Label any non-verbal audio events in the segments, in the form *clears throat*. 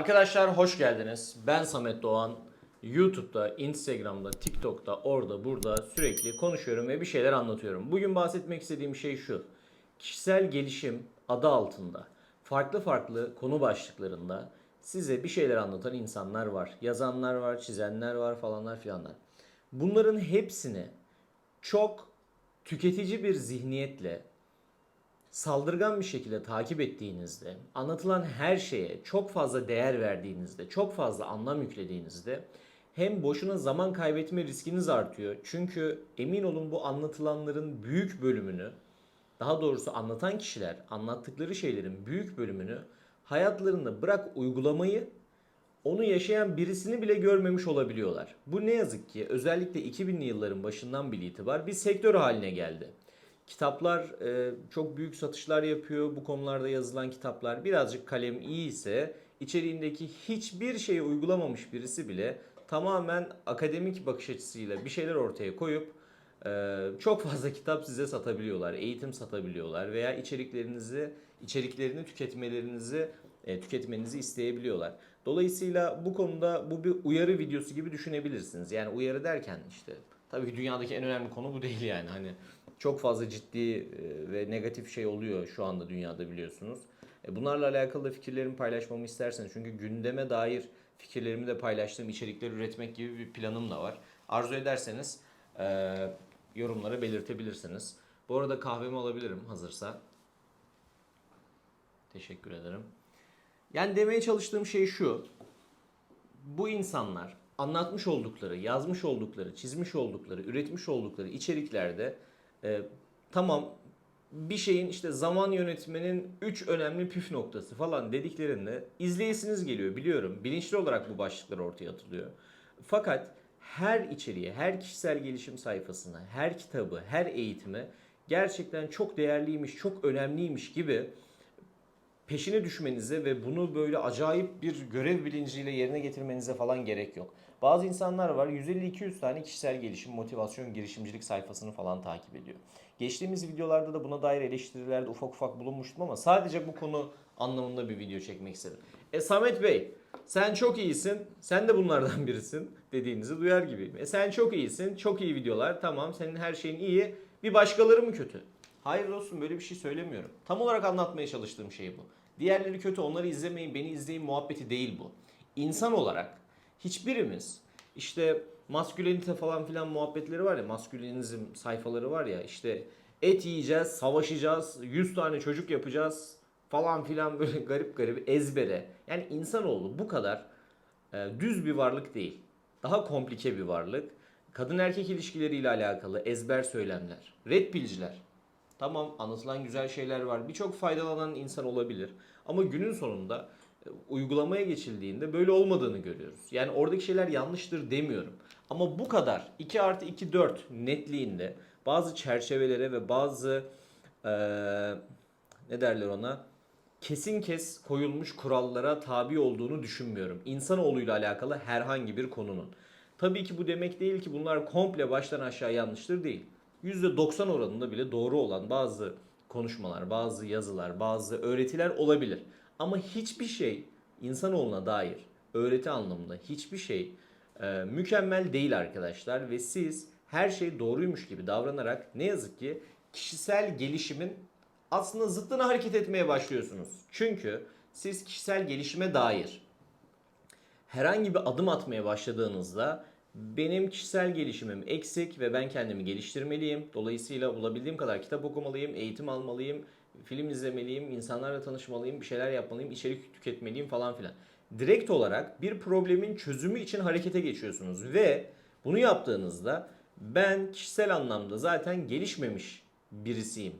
Arkadaşlar hoş geldiniz. Ben Samet Doğan. YouTube'da, Instagram'da, TikTok'ta, orada, burada sürekli konuşuyorum ve bir şeyler anlatıyorum. Bugün bahsetmek istediğim şey şu. Kişisel gelişim adı altında farklı farklı konu başlıklarında size bir şeyler anlatan insanlar var. Yazanlar var, çizenler var falanlar filanlar. Bunların hepsini çok tüketici bir zihniyetle saldırgan bir şekilde takip ettiğinizde, anlatılan her şeye çok fazla değer verdiğinizde, çok fazla anlam yüklediğinizde hem boşuna zaman kaybetme riskiniz artıyor. Çünkü emin olun bu anlatılanların büyük bölümünü, daha doğrusu anlatan kişiler anlattıkları şeylerin büyük bölümünü hayatlarında bırak uygulamayı onu yaşayan birisini bile görmemiş olabiliyorlar. Bu ne yazık ki özellikle 2000'li yılların başından bile itibar bir sektör haline geldi. Kitaplar e, çok büyük satışlar yapıyor. Bu konularda yazılan kitaplar birazcık kalem iyi ise içeriğindeki hiçbir şeyi uygulamamış birisi bile tamamen akademik bakış açısıyla bir şeyler ortaya koyup e, çok fazla kitap size satabiliyorlar. Eğitim satabiliyorlar veya içeriklerinizi içeriklerini tüketmelerinizi e, tüketmenizi isteyebiliyorlar. Dolayısıyla bu konuda bu bir uyarı videosu gibi düşünebilirsiniz. Yani uyarı derken işte tabii ki dünyadaki en önemli konu bu değil yani. Hani çok fazla ciddi e, ve negatif şey oluyor şu anda dünyada biliyorsunuz. E, Bunlarla alakalı da fikirlerimi paylaşmamı isterseniz çünkü gündeme dair fikirlerimi de paylaştığım içerikler üretmek gibi bir planım da var. Arzu ederseniz e, yorumlara belirtebilirsiniz. Bu arada kahvemi alabilirim hazırsa. Teşekkür ederim. Yani demeye çalıştığım şey şu. Bu insanlar anlatmış oldukları, yazmış oldukları, çizmiş oldukları, üretmiş oldukları içeriklerde e, tamam bir şeyin işte zaman yönetmenin 3 önemli püf noktası falan dediklerinde izleyesiniz geliyor biliyorum. Bilinçli olarak bu başlıklar ortaya atılıyor. Fakat her içeriğe, her kişisel gelişim sayfasına, her kitabı, her eğitime gerçekten çok değerliymiş, çok önemliymiş gibi peşine düşmenize ve bunu böyle acayip bir görev bilinciyle yerine getirmenize falan gerek yok. Bazı insanlar var 150-200 tane kişisel gelişim, motivasyon, girişimcilik sayfasını falan takip ediyor. Geçtiğimiz videolarda da buna dair eleştirilerde ufak ufak bulunmuştum ama sadece bu konu anlamında bir video çekmek istedim. E Samet Bey sen çok iyisin, sen de bunlardan birisin dediğinizi duyar gibiyim. E sen çok iyisin, çok iyi videolar, tamam senin her şeyin iyi, bir başkaları mı kötü? Hayır dostum böyle bir şey söylemiyorum. Tam olarak anlatmaya çalıştığım şey bu. Diğerleri kötü onları izlemeyin beni izleyin muhabbeti değil bu. İnsan olarak hiçbirimiz işte maskülenite falan filan muhabbetleri var ya maskülenizm sayfaları var ya işte et yiyeceğiz, savaşacağız, 100 tane çocuk yapacağız falan filan böyle *laughs* garip garip ezbere. Yani insanoğlu bu kadar e, düz bir varlık değil. Daha komplike bir varlık. Kadın erkek ilişkileriyle alakalı ezber söylemler, red pillciler, Tamam anlatılan güzel şeyler var. Birçok faydalanan insan olabilir. Ama günün sonunda e, uygulamaya geçildiğinde böyle olmadığını görüyoruz. Yani oradaki şeyler yanlıştır demiyorum. Ama bu kadar 2 artı 2 4 netliğinde bazı çerçevelere ve bazı eee, ne derler ona kesin kes koyulmuş kurallara tabi olduğunu düşünmüyorum. İnsanoğluyla alakalı herhangi bir konunun. Tabii ki bu demek değil ki bunlar komple baştan aşağı yanlıştır değil. %90 oranında bile doğru olan bazı konuşmalar, bazı yazılar, bazı öğretiler olabilir. Ama hiçbir şey insanoğluna dair öğreti anlamında hiçbir şey e, mükemmel değil arkadaşlar ve siz her şey doğruymuş gibi davranarak ne yazık ki kişisel gelişimin aslında zıttına hareket etmeye başlıyorsunuz. Çünkü siz kişisel gelişime dair herhangi bir adım atmaya başladığınızda benim kişisel gelişimim eksik ve ben kendimi geliştirmeliyim. Dolayısıyla bulabildiğim kadar kitap okumalıyım, eğitim almalıyım, film izlemeliyim, insanlarla tanışmalıyım, bir şeyler yapmalıyım, içerik tüketmeliyim falan filan. Direkt olarak bir problemin çözümü için harekete geçiyorsunuz ve bunu yaptığınızda ben kişisel anlamda zaten gelişmemiş birisiyim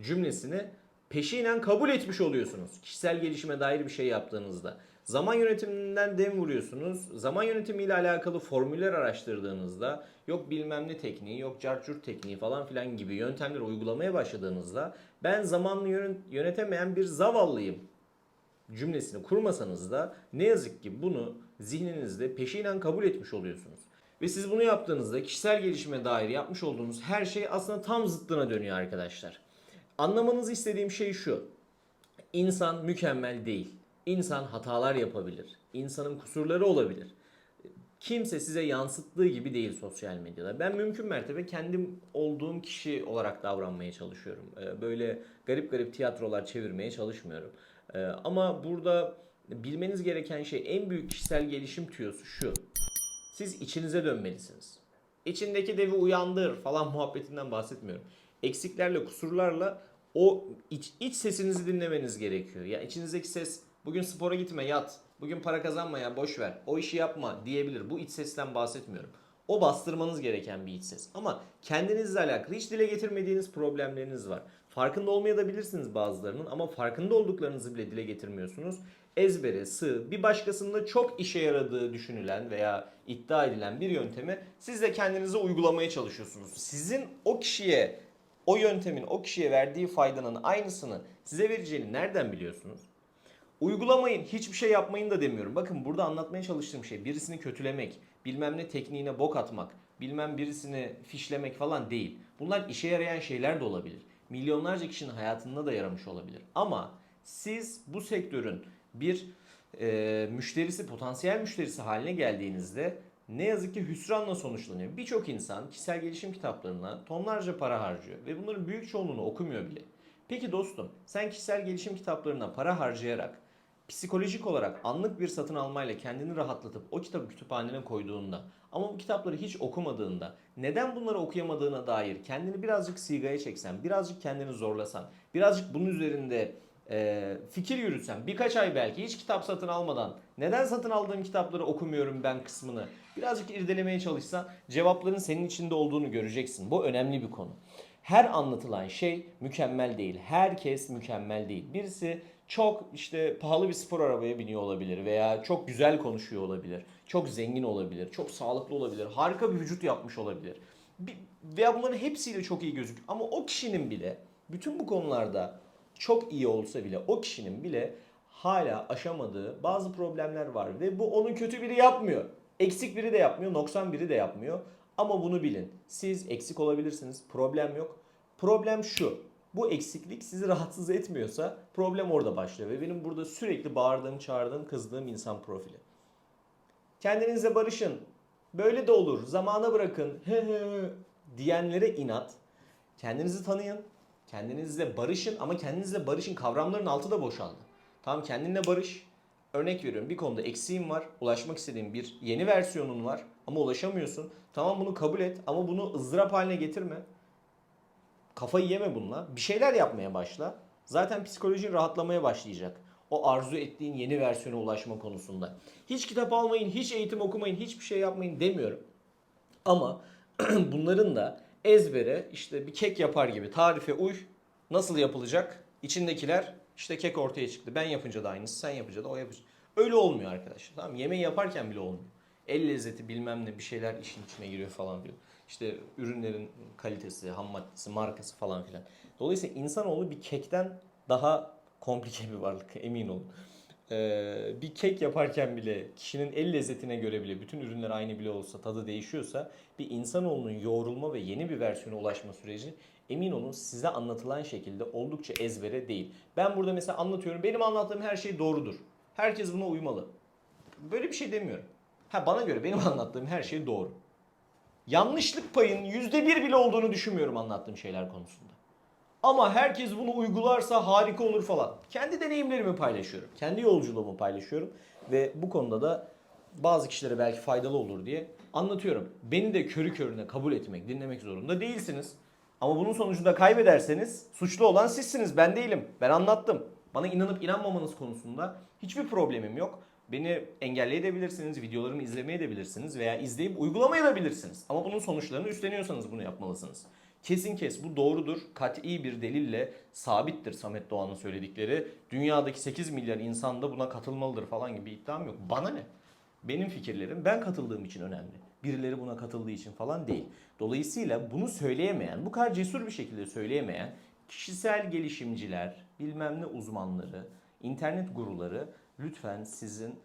cümlesini peşinen kabul etmiş oluyorsunuz. Kişisel gelişime dair bir şey yaptığınızda. Zaman yönetiminden dem vuruyorsunuz. Zaman yönetimiyle alakalı formüller araştırdığınızda yok bilmem ne tekniği, yok carcurt tekniği falan filan gibi yöntemleri uygulamaya başladığınızda ben zamanlı yön- yönetemeyen bir zavallıyım cümlesini kurmasanız da ne yazık ki bunu zihninizde peşinen kabul etmiş oluyorsunuz. Ve siz bunu yaptığınızda kişisel gelişime dair yapmış olduğunuz her şey aslında tam zıttına dönüyor arkadaşlar. Anlamanızı istediğim şey şu. İnsan mükemmel değil. İnsan hatalar yapabilir. İnsanın kusurları olabilir. Kimse size yansıttığı gibi değil sosyal medyada. Ben mümkün mertebe kendim olduğum kişi olarak davranmaya çalışıyorum. Ee, Böyle garip garip tiyatrolar çevirmeye çalışmıyorum. Ee, Ama burada bilmeniz gereken şey en büyük kişisel gelişim tüyosu şu. Siz içinize dönmelisiniz. İçindeki devi uyandır falan *laughs* muhabbetinden bahsetmiyorum. Eksiklerle, kusurlarla o iç, iç sesinizi dinlemeniz gerekiyor. Ya içinizdeki ses bugün spora gitme, yat. Bugün para kazanma ya boş ver. O işi yapma diyebilir. Bu iç sesten bahsetmiyorum. O bastırmanız gereken bir iç ses. Ama kendinizle alakalı hiç dile getirmediğiniz problemleriniz var. Farkında olmayabilirsiniz bazılarının ama farkında olduklarınızı bile dile getirmiyorsunuz. Ezbere, sığ, bir başkasında çok işe yaradığı düşünülen veya iddia edilen bir yöntemi siz de kendinize uygulamaya çalışıyorsunuz. Sizin o kişiye, o yöntemin o kişiye verdiği faydanın aynısını size vereceğini nereden biliyorsunuz? Uygulamayın, hiçbir şey yapmayın da demiyorum. Bakın burada anlatmaya çalıştığım şey birisini kötülemek, bilmem ne tekniğine bok atmak, bilmem birisini fişlemek falan değil. Bunlar işe yarayan şeyler de olabilir. Milyonlarca kişinin hayatında da yaramış olabilir. Ama siz bu sektörün bir e, müşterisi, potansiyel müşterisi haline geldiğinizde ne yazık ki hüsranla sonuçlanıyor. Birçok insan kişisel gelişim kitaplarına tonlarca para harcıyor ve bunların büyük çoğunluğunu okumuyor bile. Peki dostum, sen kişisel gelişim kitaplarına para harcayarak psikolojik olarak anlık bir satın almayla kendini rahatlatıp o kitabı kütüphanene koyduğunda ama bu kitapları hiç okumadığında neden bunları okuyamadığına dair kendini birazcık sigaya çeksen, birazcık kendini zorlasan, birazcık bunun üzerinde e, fikir yürütsen, birkaç ay belki hiç kitap satın almadan neden satın aldığım kitapları okumuyorum ben kısmını birazcık irdelemeye çalışsan cevapların senin içinde olduğunu göreceksin. Bu önemli bir konu. Her anlatılan şey mükemmel değil. Herkes mükemmel değil. Birisi çok işte pahalı bir spor arabaya biniyor olabilir veya çok güzel konuşuyor olabilir. Çok zengin olabilir, çok sağlıklı olabilir, harika bir vücut yapmış olabilir. Bir- Veya bunların hepsiyle çok iyi gözük. Ama o kişinin bile bütün bu konularda çok iyi olsa bile o kişinin bile hala aşamadığı bazı problemler var ve bu onun kötü biri yapmıyor. Eksik biri de yapmıyor, noksan biri de yapmıyor. Ama bunu bilin. Siz eksik olabilirsiniz. Problem yok. Problem şu. Bu eksiklik sizi rahatsız etmiyorsa problem orada başlıyor ve benim burada sürekli bağırdığım, çağırdığım, kızdığım insan profili. Kendinizle barışın. Böyle de olur. Zamana bırakın. He he diyenlere inat. Kendinizi tanıyın. Kendinizle barışın ama kendinizle barışın kavramların altı da boşaldı. Tamam kendinle barış. Örnek veriyorum bir konuda eksiğin var. Ulaşmak istediğin bir yeni versiyonun var ama ulaşamıyorsun. Tamam bunu kabul et ama bunu ızdırap haline getirme. Kafayı yeme bununla. Bir şeyler yapmaya başla. Zaten psikolojin rahatlamaya başlayacak. O arzu ettiğin yeni versiyona ulaşma konusunda. Hiç kitap almayın, hiç eğitim okumayın, hiçbir şey yapmayın demiyorum. Ama *clears throat* bunların da ezbere işte bir kek yapar gibi tarife uy. Nasıl yapılacak? İçindekiler işte kek ortaya çıktı. Ben yapınca da aynısı, sen yapınca da o yapacak. Öyle olmuyor arkadaşlar. Tamam? Yemeği yaparken bile olmuyor. El lezzeti bilmem ne bir şeyler işin içine giriyor falan diyor. İşte ürünlerin kalitesi, ham maddesi, markası falan filan. Dolayısıyla insanoğlu bir kekten daha komplike bir varlık emin olun. Ee, bir kek yaparken bile kişinin el lezzetine göre bile bütün ürünler aynı bile olsa tadı değişiyorsa bir insanoğlunun yoğrulma ve yeni bir versiyona ulaşma süreci emin olun size anlatılan şekilde oldukça ezbere değil. Ben burada mesela anlatıyorum benim anlattığım her şey doğrudur. Herkes buna uymalı. Böyle bir şey demiyorum. Ha bana göre benim *laughs* anlattığım her şey doğru. Yanlışlık payın yüzde bir bile olduğunu düşünmüyorum anlattığım şeyler konusunda. Ama herkes bunu uygularsa harika olur falan. Kendi deneyimlerimi paylaşıyorum. Kendi yolculuğumu paylaşıyorum. Ve bu konuda da bazı kişilere belki faydalı olur diye anlatıyorum. Beni de körü körüne kabul etmek, dinlemek zorunda değilsiniz. Ama bunun sonucunda kaybederseniz suçlu olan sizsiniz. Ben değilim. Ben anlattım. Bana inanıp inanmamanız konusunda hiçbir problemim yok. Beni engelleyebilirsiniz, videolarımı izlemeyebilirsiniz veya izleyip uygulamayabilirsiniz. Ama bunun sonuçlarını üstleniyorsanız bunu yapmalısınız. Kesin kes bu doğrudur. Kat'i bir delille sabittir Samet Doğan'ın söyledikleri. Dünyadaki 8 milyar insan da buna katılmalıdır falan gibi bir iddiam yok. Bana ne? Benim fikirlerim ben katıldığım için önemli. Birileri buna katıldığı için falan değil. Dolayısıyla bunu söyleyemeyen, bu kadar cesur bir şekilde söyleyemeyen kişisel gelişimciler, bilmem ne uzmanları, internet guruları lütfen sizin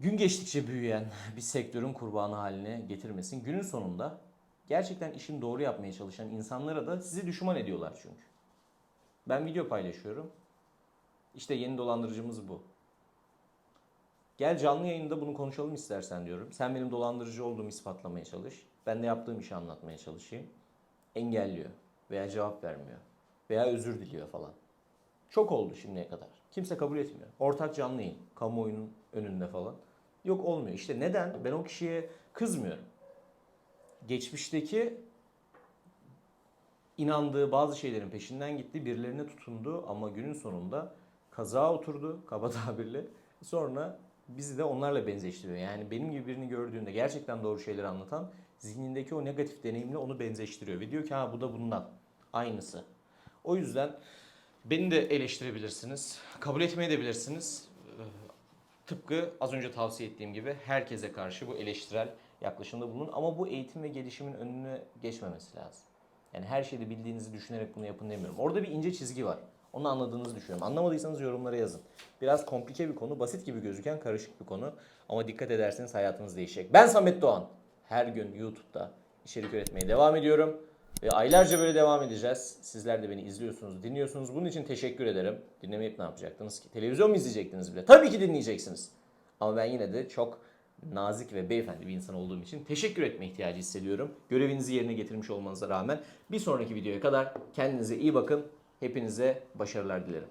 gün geçtikçe büyüyen *laughs* bir sektörün kurbanı haline getirmesin. Günün sonunda gerçekten işini doğru yapmaya çalışan insanlara da sizi düşman ediyorlar çünkü. Ben video paylaşıyorum. İşte yeni dolandırıcımız bu. Gel canlı yayında bunu konuşalım istersen diyorum. Sen benim dolandırıcı olduğumu ispatlamaya çalış. Ben de yaptığım işi anlatmaya çalışayım. Engelliyor veya cevap vermiyor veya özür diliyor falan. Çok oldu şimdiye kadar. Kimse kabul etmiyor. Ortak canlı yayın, kamuoyunun önünde falan. Yok olmuyor. İşte neden? Ben o kişiye kızmıyorum. Geçmişteki inandığı bazı şeylerin peşinden gitti, birilerine tutundu ama günün sonunda kaza oturdu *laughs* kaba tabirle. Sonra bizi de onlarla benzeştiriyor. Yani benim gibi birini gördüğünde gerçekten doğru şeyleri anlatan zihnindeki o negatif deneyimle onu benzeştiriyor. Ve diyor ki ha bu da bundan. Aynısı. O yüzden beni de eleştirebilirsiniz. Kabul etmeyi de bilirsiniz. Ee, Tıpkı az önce tavsiye ettiğim gibi herkese karşı bu eleştirel yaklaşımda bulunun. Ama bu eğitim ve gelişimin önüne geçmemesi lazım. Yani her şeyi de bildiğinizi düşünerek bunu yapın demiyorum. Orada bir ince çizgi var. Onu anladığınızı düşünüyorum. Anlamadıysanız yorumlara yazın. Biraz komplike bir konu, basit gibi gözüken karışık bir konu. Ama dikkat ederseniz hayatınız değişecek. Ben Samet Doğan. Her gün YouTube'da içerik üretmeye devam ediyorum. Ve aylarca böyle devam edeceğiz. Sizler de beni izliyorsunuz, dinliyorsunuz. Bunun için teşekkür ederim. Dinlemeyip ne yapacaktınız ki? Televizyon mu izleyecektiniz bile? Tabii ki dinleyeceksiniz. Ama ben yine de çok nazik ve beyefendi bir insan olduğum için teşekkür etme ihtiyacı hissediyorum. Görevinizi yerine getirmiş olmanıza rağmen bir sonraki videoya kadar kendinize iyi bakın. Hepinize başarılar dilerim.